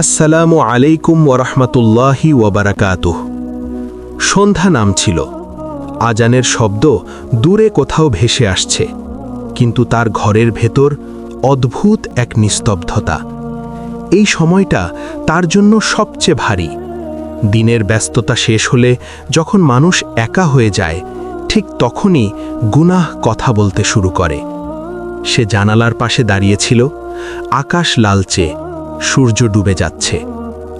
আসসালামু আলাইকুম ওরহমতুল্লাহি ওবারাকাতুহ সন্ধ্যা নামছিল। আজানের শব্দ দূরে কোথাও ভেসে আসছে, কিন্তু তার ঘরের ভেতর অদ্ভুত এক নিস্তব্ধতা। এই সময়টা তার জন্য সবচেয়ে ভারী। দিনের ব্যস্ততা শেষ হলে যখন মানুষ একা হয়ে যায়, ঠিক তখনই গুনাহ কথা বলতে শুরু করে। সে জানালার পাশে দাঁড়িয়েছিল, আকাশ লালচে। সূর্য ডুবে যাচ্ছে,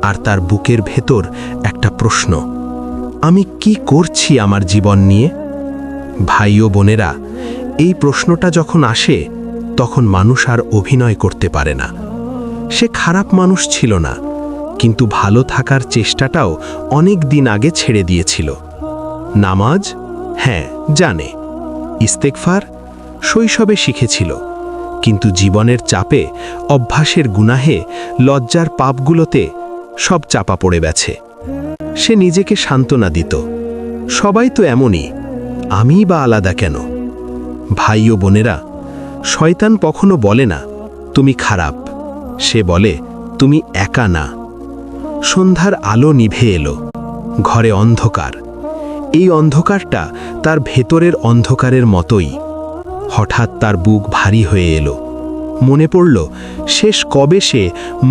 আর তার বুকের ভেতর একটা প্রশ্ন, আমি কি করছি আমার জীবন নিয়ে? ভাই ও বোনেরা, এই প্রশ্নটা যখন আসে, তখন মানুষ আর অভিনয় করতে পারে না। সে খারাপ মানুষ ছিল না, কিন্তু ভালো থাকার চেষ্টাটাও অনেক দিন আগে ছেড়ে দিয়েছিল। নামাজ? হ্যাঁ জানে। ইস্তেকফার শৈশবে শিখেছিল। কিন্তু জীবনের চাপে, অভ্যাসের গুনাহে, লজ্জার পাপগুলোতে সব চাপা পড়ে গেছে। সে নিজেকে সান্ত্বনা দিত। সবাই তো এমনই, আমি বা আলাদা কেন? ভাই ও বোনেরা, শয়তান কখনো বলে না, তুমি খারাপ। সে বলে, তুমি একা না। সন্ধ্যার আলো নিভে এলো, ঘরে অন্ধকার। এই অন্ধকারটা তার ভেতরের অন্ধকারের মতোই। হঠাৎ তার বুক ভারী হয়ে এলো। মনে পড়ল, শেষ কবে সে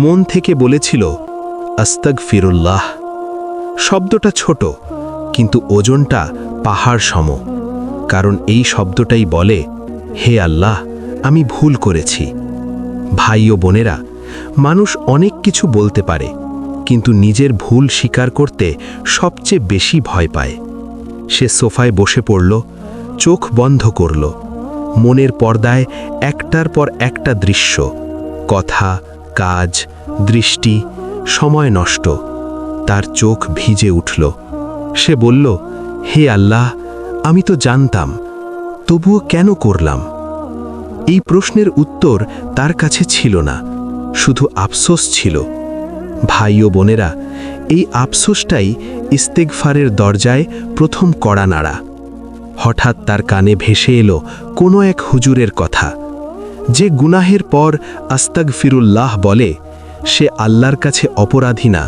মন থেকে বলেছিল আস্তক ফিরুল্লাহ শব্দটা ছোট, কিন্তু ওজনটা পাহাড় সম। কারণ এই শব্দটাই বলে, হে আল্লাহ, আমি ভুল করেছি। ভাই ও বোনেরা, মানুষ অনেক কিছু বলতে পারে, কিন্তু নিজের ভুল স্বীকার করতে সবচেয়ে বেশি ভয় পায়। সে সোফায় বসে পড়ল, চোখ বন্ধ করল। মনের পর্দায় একটার পর একটা দৃশ্য। কথা, কাজ, দৃষ্টি, সময় নষ্ট। তার চোখ ভিজে উঠল। সে বলল, হে আল্লাহ, আমি তো জানতাম, তবুও কেন করলাম? এই প্রশ্নের উত্তর তার কাছে ছিল না, শুধু আফসোস ছিল। ভাই ও বোনেরা, এই আফসোসটাই ইস্তেগফারের দরজায় প্রথম কড়া নাড়া। হঠাৎ তার কানে ভেসে এলো কোনো এক হুজুরের কথা। যে গুনাহের পর আস্তাগ ফিরুল্লাহ বলে, সে আল্লাহর কাছে অপরাধী না,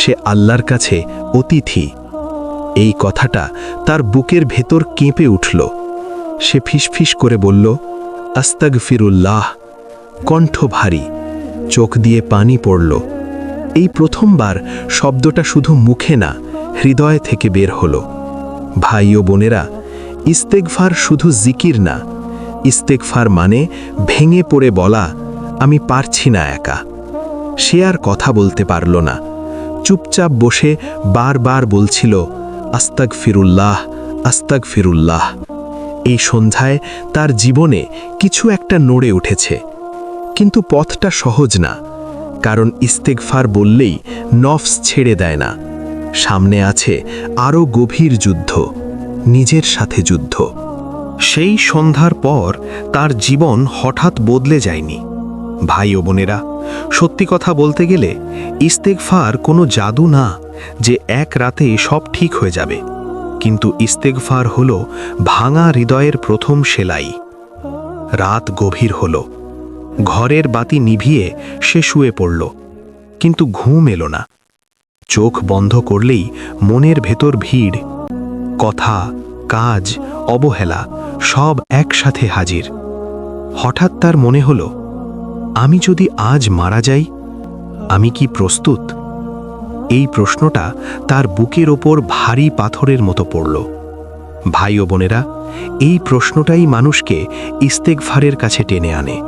সে আল্লাহর কাছে অতিথি। এই কথাটা তার বুকের ভেতর কেঁপে উঠল। সে ফিসফিস করে বলল আস্তাগ ফিরুল্লাহ কণ্ঠ ভারী, চোখ দিয়ে পানি পড়ল। এই প্রথমবার শব্দটা শুধু মুখে না, হৃদয় থেকে বের হলো। ভাই ও বোনেরা ইস্তেকফার শুধু জিকির না ইস্তেকফার মানে ভেঙে পড়ে বলা, আমি পারছি না একা। সে আর কথা বলতে পারল না। চুপচাপ বসে বারবার বলছিল আস্তাক ফিরুল্লাহ আস্তাক ফিরুল্লাহ এই সন্ধ্যায় তার জীবনে কিছু একটা নড়ে উঠেছে। কিন্তু পথটা সহজ না, কারণ ইস্তেকফার বললেই নফস ছেড়ে দেয় না। সামনে আছে আরও গভীর যুদ্ধ। নিজের সাথে যুদ্ধ। সেই সন্ধ্যার পর তার জীবন হঠাৎ বদলে যায়নি। ভাই ও বোনেরা, সত্যি কথা বলতে গেলে ইস্তেকফার কোনো জাদু না যে এক রাতে সব ঠিক হয়ে যাবে। কিন্তু ইস্তেকফার হল ভাঙা হৃদয়ের প্রথম সেলাই। রাত গভীর হল। ঘরের বাতি নিভিয়ে সে শুয়ে পড়ল। কিন্তু ঘুম এলো না। চোখ বন্ধ করলেই মনের ভেতর ভিড় কথা, কাজ, অবহেলা সব একসাথে হাজির। হঠাৎ তার মনে হল, আমি যদি আজ মারা যাই, আমি কি প্রস্তুত? এই প্রশ্নটা তার বুকের ওপর ভারী পাথরের মতো পড়ল। ভাই ও বোনেরা, এই প্রশ্নটাই মানুষকে ইস্তেকফারের কাছে টেনে আনে।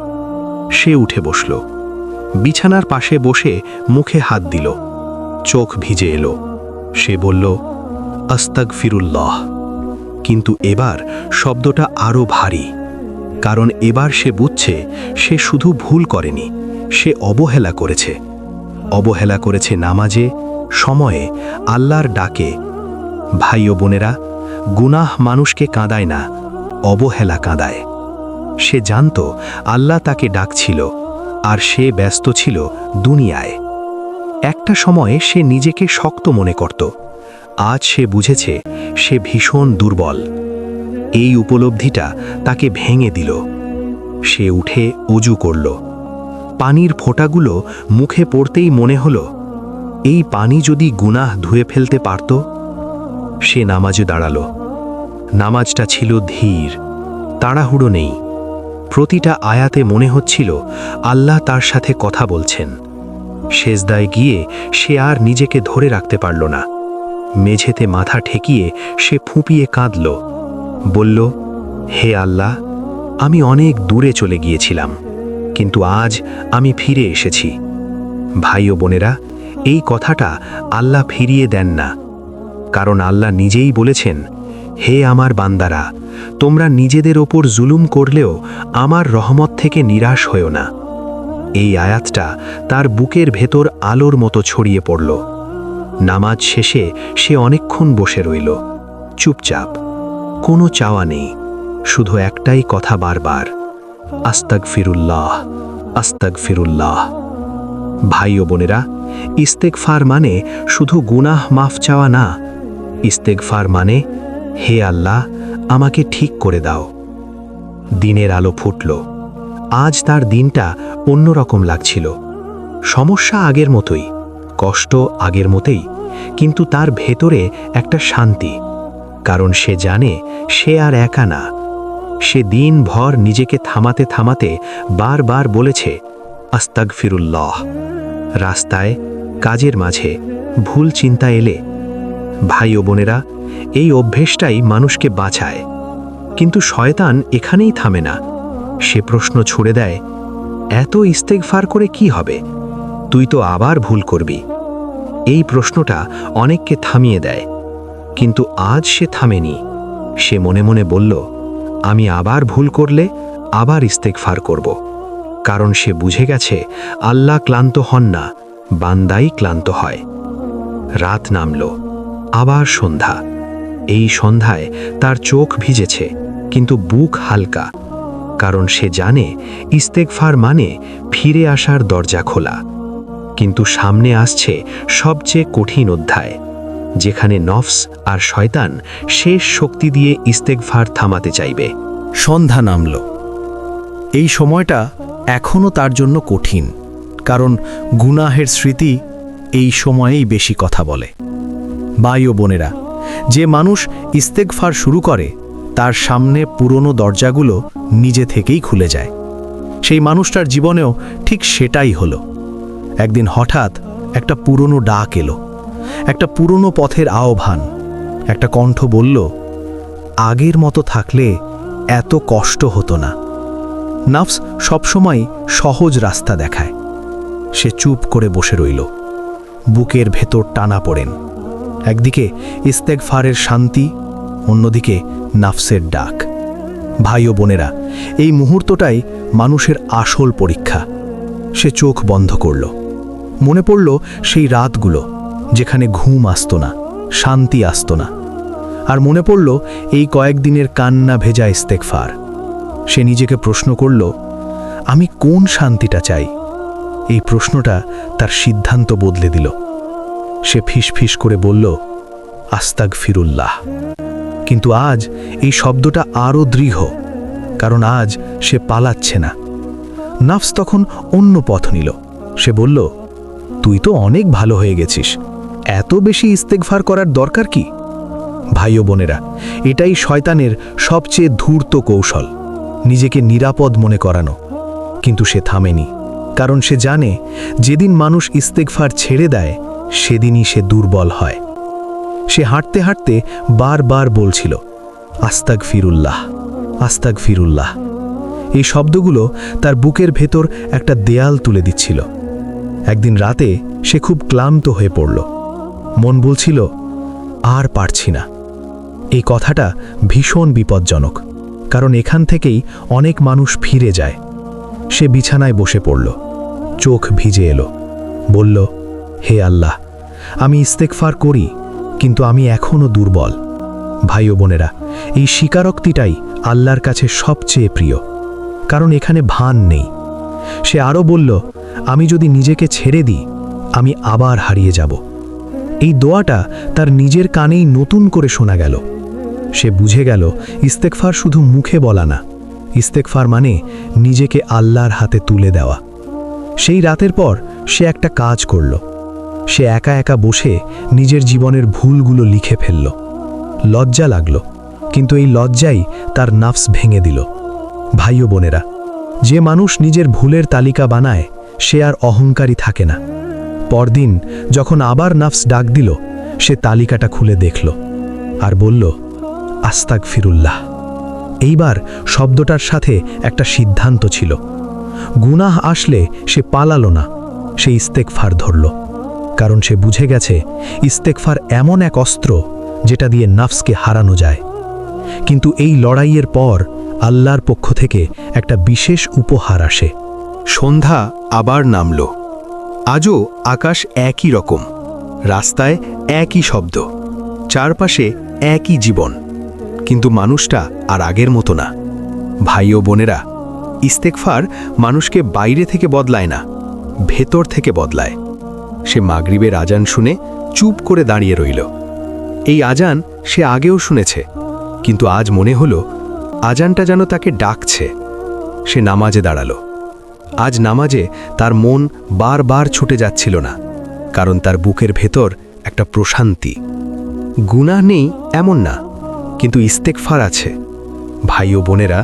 সে উঠে বসল। বিছানার পাশে বসে মুখে হাত দিল। চোখ ভিজে এলো। সে বলল আস্তাক ফিরুল্লাহ কিন্তু এবার শব্দটা আরও ভারী, কারণ এবার সে বুঝছে সে শুধু ভুল করেনি, সে অবহেলা করেছে। অবহেলা করেছে নামাজে, সময়ে আল্লাহর ডাকে। ভাই ও বোনেরা, গুনাহ মানুষকে কাঁদায় না, অবহেলা কাঁদায়। সে জানত আল্লাহ তাকে ডাকছিল, আর সে ব্যস্ত ছিল দুনিয়ায়। একটা সময়ে সে নিজেকে শক্ত মনে করত আজ সে বুঝেছে সে ভীষণ দুর্বল। এই উপলব্ধিটা তাকে ভেঙে দিল। সে উঠে অজু করল। পানির ফোঁটাগুলো মুখে পড়তেই মনে হলো, এই পানি যদি গুনাহ ধুয়ে ফেলতে পারত, সে নামাজে দাঁড়াল। নামাজটা ছিল ধীর, তাড়াহুড়ো নেই। প্রতিটা আয়াতে মনে হচ্ছিল আল্লাহ তার সাথে কথা বলছেন। সেজদায় গিয়ে সে আর নিজেকে ধরে রাখতে পারল না। মেঝেতে মাথা ঠেকিয়ে সে ফুঁপিয়ে কাঁদল। বলল, হে আল্লাহ, আমি অনেক দূরে চলে গিয়েছিলাম, কিন্তু আজ আমি ফিরে এসেছি। ভাই ও বোনেরা, এই কথাটা আল্লাহ ফিরিয়ে দেন না। কারণ আল্লাহ নিজেই বলেছেন, হে আমার বান্দারা, তোমরা নিজেদের ওপর জুলুম করলেও আমার রহমত থেকে নিরাশ হয়েও না। এই আয়াতটা তার বুকের ভেতর আলোর মতো ছড়িয়ে পড়ল। নামাজ শেষে সে অনেকক্ষণ বসে রইল। চুপচাপ, কোনো চাওয়া নেই, শুধু একটাই কথা বারবার আস্তাক ফিরুল্লাহ আস্তাক ফিরুল্লাহ ভাই ও বোনেরা ইস্তেকফার মানে শুধু গুনাহ মাফ চাওয়া না ইস্তেকফার মানে হে আল্লাহ, আমাকে ঠিক করে দাও। দিনের আলো ফুটল, আজ তার দিনটা অন্যরকম লাগছিল। সমস্যা আগের মতোই কষ্ট আগের মতোই, কিন্তু তার ভেতরে একটা শান্তি, কারণ সে জানে সে আর একা না। সে দিনভর নিজেকে থামাতে থামাতে বারবার বলেছে আস্তাক ফিরুল্লাহ রাস্তায়, কাজের মাঝে, ভুল চিন্তা এলে। ভাই ও বোনেরা, এই অভ্যেসটাই মানুষকে বাঁচায়। কিন্তু শয়তান এখানেই থামে না। সে প্রশ্ন ছুড়ে দেয়, এত ইস্তেকফার করে কি হবে? তুই তো আবার ভুল করবি। এই প্রশ্নটা অনেককে থামিয়ে দেয়। কিন্তু আজ সে থামেনি। সে মনে মনে বলল, আমি আবার ভুল করলে আবার ইস্তেকফার করব। কারণ সে বুঝে গেছে, আল্লাহ ক্লান্ত হন না, বান্দাই ক্লান্ত হয়। রাত নামল, আবার সন্ধ্যা। এই সন্ধ্যায় তার চোখ ভিজেছে, কিন্তু বুক হালকা। কারণ সে জানে ইস্তেকফার মানে ফিরে আসার দরজা খোলা। কিন্তু সামনে আসছে সবচেয়ে কঠিন অধ্যায়, যেখানে নফস আর শয়তান শেষ শক্তি দিয়ে ইস্তেকফার থামাতে চাইবে। সন্ধ্যা নামল। এই সময়টা এখনও তার জন্য কঠিন, কারণ গুনাহের স্মৃতি এই সময়েই বেশি কথা বলে। ভাই ও বোনেরা, যে মানুষ ইস্তেকফার শুরু করে, তার সামনে পুরনো দরজাগুলো নিজে থেকেই খুলে যায়। সেই মানুষটার জীবনেও ঠিক সেটাই হলো। একদিন হঠাৎ একটা পুরনো ডাক এলো। একটা পুরনো পথের আহ্বান। একটা কণ্ঠ বলল, আগের মতো থাকলে এত কষ্ট হতো না। নাফস সবসময় সহজ রাস্তা দেখায়। সে চুপ করে বসে রইল। বুকের ভেতর টানা পড়েন। একদিকে ইস্তেকফারের শান্তি, অন্যদিকে নাফসের ডাক। ভাই ও বোনেরা, এই মুহূর্তটাই মানুষের আসল পরীক্ষা। সে চোখ বন্ধ করল। মনে পড়ল সেই রাতগুলো, যেখানে ঘুম আসত না, শান্তি আসত না। আর মনে পড়ল এই কয়েকদিনের কান্না ভেজা ইস্তেকফার সে নিজেকে প্রশ্ন করল, আমি কোন শান্তিটা চাই? এই প্রশ্নটা তার সিদ্ধান্ত বদলে দিল। সে ফিসফিস করে বলল আস্তাক ফিরুল্লাহ কিন্তু আজ এই শব্দটা আরও দৃঢ়, কারণ আজ সে পালাচ্ছে না। নাফস তখন অন্য পথ নিল। সে বলল তুই তো অনেক ভালো হয়ে গেছিস। এত বেশি ইস্তেকভার করার দরকার কি? ভাই ও বোনেরা, এটাই শয়তানের সবচেয়ে ধূর্ত কৌশল, নিজেকে নিরাপদ মনে করানো। কিন্তু সে থামেনি, কারণ সে জানে, যেদিন মানুষ ইস্তেকফার ছেড়ে দেয়, সেদিনই সে দুর্বল হয়। সে হাঁটতে হাঁটতে বারবার বলছিল আস্তাক ফিরুল্লাহ আস্তাক ফিরুল্লাহ এই শব্দগুলো তার বুকের ভেতর একটা দেয়াল তুলে দিচ্ছিল। একদিন রাতে সে খুব ক্লান্ত হয়ে পড়ল। মন বলছিল, আর পারছি না। এই কথাটা ভীষণ বিপজ্জনক, কারণ এখান থেকেই অনেক মানুষ ফিরে যায়। সে বিছানায় বসে পড়ল। চোখ ভিজে এলো। বলল, হে আল্লাহ, আমি ইস্তেকফার করি, কিন্তু আমি এখনও দুর্বল। ভাই ও বোনেরা, এই স্বীকারোক্তিটাই আল্লাহর কাছে সবচেয়ে প্রিয়, কারণ এখানে ভান নেই। সে আরও বলল আমি যদি নিজেকে ছেড়ে দিই, আমি আবার হারিয়ে যাব। এই দোয়াটা তার নিজের কানেই নতুন করে শোনা গেল। সে বুঝে গেল ইস্তেকফার শুধু মুখে বলা না। ইস্তেকফার মানে নিজেকে আল্লাহর হাতে তুলে দেওয়া। সেই রাতের পর সে একটা কাজ করল। সে একা একা বসে নিজের জীবনের ভুলগুলো লিখে ফেলল। লজ্জা লাগল, কিন্তু এই লজ্জাই তার নাফস ভেঙে দিল। ভাই ও বোনেরা, যে মানুষ নিজের ভুলের তালিকা বানায় সে আর অহংকারী থাকে না। পরদিন যখন আবার নাফস ডাক দিল, সে তালিকাটা খুলে দেখল আর বলল আস্তাক ফিরুল্লাহ এইবার শব্দটার সাথে একটা সিদ্ধান্ত ছিল। গুনাহ আসলে সে পালালো না, সে ইস্তেকফার ধরল। কারণ সে বুঝে গেছে ইস্তেকফার এমন এক অস্ত্র যেটা দিয়ে নাফসকে হারানো যায়। কিন্তু এই লড়াইয়ের পর আল্লাহর পক্ষ থেকে একটা বিশেষ উপহার আসে। সন্ধ্যা আবার নামল। আজও আকাশ একই রকম, রাস্তায় একই শব্দ, চারপাশে একই জীবন। কিন্তু মানুষটা আর আগের মতো না। ভাই ও বোনেরা, ইস্তেকফার মানুষকে বাইরে থেকে বদলায় না, ভেতর থেকে বদলায়। সে মাগরিবের আজান শুনে চুপ করে দাঁড়িয়ে রইল। এই আজান সে আগেও শুনেছে, কিন্তু আজ মনে হলো, আজানটা যেন তাকে ডাকছে। সে নামাজে দাঁড়াল। আজ নামাজে তার মন বারবার ছুটে যাচ্ছিল না, কারণ তার বুকের ভেতর একটা প্রশান্তি। গুনাহ নেই এমন না, কিন্তু ইস্তেকফার আছে। ভাই ও বোনেরা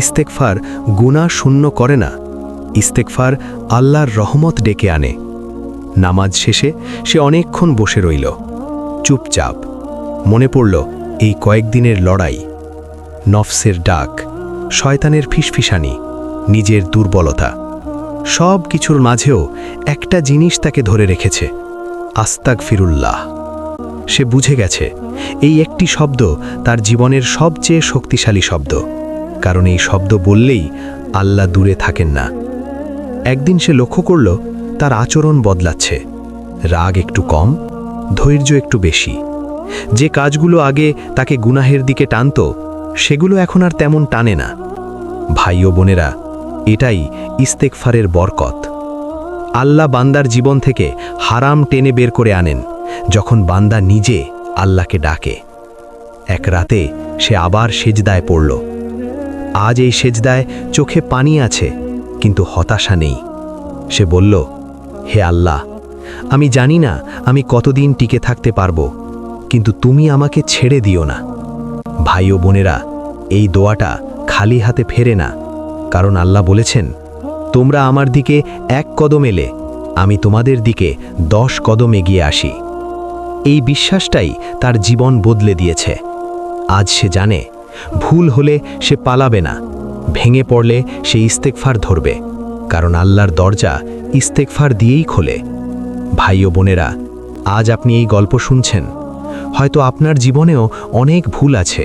ইস্তেকফার গুনাহ শূন্য করে না ইস্তেকফার আল্লাহর রহমত ডেকে আনে। নামাজ শেষে সে অনেকক্ষণ বসে রইল, চুপচাপ। মনে পড়ল, এই কয়েকদিনের লড়াই, নফসের ডাক, শয়তানের ফিসফিসানি। নিজের দুর্বলতা। সব কিছুর মাঝেও একটা জিনিস তাকে ধরে রেখেছে আস্তাক ফিরুল্লাহ সে বুঝে গেছে, এই একটি শব্দ তার জীবনের সবচেয়ে শক্তিশালী শব্দ, কারণ এই শব্দ বললেই আল্লাহ দূরে থাকেন না। একদিন সে লক্ষ্য করল, তার আচরণ বদলাচ্ছে। রাগ একটু কম, ধৈর্য একটু বেশি। যে কাজগুলো আগে তাকে গুনাহের দিকে টানত, সেগুলো এখন আর তেমন টানে না। ভাই বোনেরা এটাই ইস্তেকফারের বরকত। আল্লাহ বান্দার জীবন থেকে হারাম টেনে বের করে আনেন, যখন বান্দা নিজে আল্লাহকে ডাকে। এক রাতে সে আবার সেজদায় পড়ল। আজ এই সেজদায় চোখে পানি আছে, কিন্তু হতাশা নেই। সে বলল, হে আল্লাহ, আমি জানি না আমি কতদিন টিকে থাকতে পারব, কিন্তু তুমি আমাকে ছেড়ে দিও না। ভাই ও বোনেরা, এই দোয়াটা খালি হাতে ফেরে না। কারণ আল্লাহ বলেছেন, তোমরা আমার দিকে এক কদম এলে, আমি তোমাদের দিকে দশ কদম এগিয়ে আসি। এই বিশ্বাসটাই তার জীবন বদলে দিয়েছে। আজ সে জানে, ভুল হলে সে পালাবে না, ভেঙে পড়লে সে ইস্তেকফার ধরবে, কারণ আল্লাহর দরজা ইস্তেকফার দিয়েই খোলে। ভাই ও বোনেরা, আজ আপনি এই গল্প শুনছেন। হয়তো আপনার জীবনেও অনেক ভুল আছে,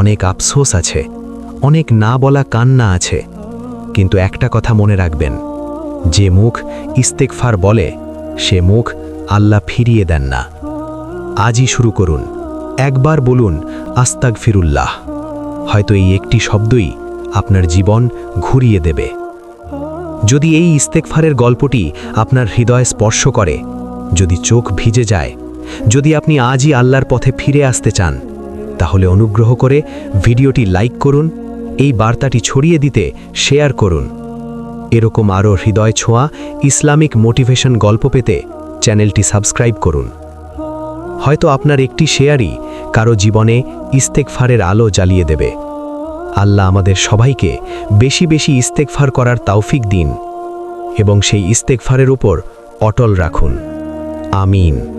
অনেক আফসোস আছে, অনেক না বলা কান্না আছে কিন্তু একটা কথা মনে রাখবেন, যে মুখ ইস্তেকফার বলে, সে মুখ আল্লাহ ফিরিয়ে দেন না। আজই শুরু করুন। একবার বলুন আস্তাক ফিরুল্লাহ হয়তো এই একটি শব্দই আপনার জীবন ঘুরিয়ে দেবে। যদি এই ইস্তেকফারের গল্পটি আপনার হৃদয় স্পর্শ করে, যদি চোখ ভিজে যায়, যদি আপনি আজই আল্লাহর পথে ফিরে আসতে চান, তাহলে অনুগ্রহ করে ভিডিওটি লাইক করুন এই বার্তাটি ছড়িয়ে দিতে শেয়ার করুন। এরকম আরও হৃদয় ছোঁয়া, ইসলামিক মোটিভেশন গল্প পেতে চ্যানেলটি সাবস্ক্রাইব করুন। হয়তো আপনার একটি শেয়ারই কারও জীবনে ইস্তেকফারের আলো জ্বালিয়ে দেবে। আল্লাহ আমাদের সবাইকে বেশি বেশি ইস্তেকফার করার তাওফিক দিন এবং সেই ইস্তেকফারের উপর অটল রাখুন। আমিন।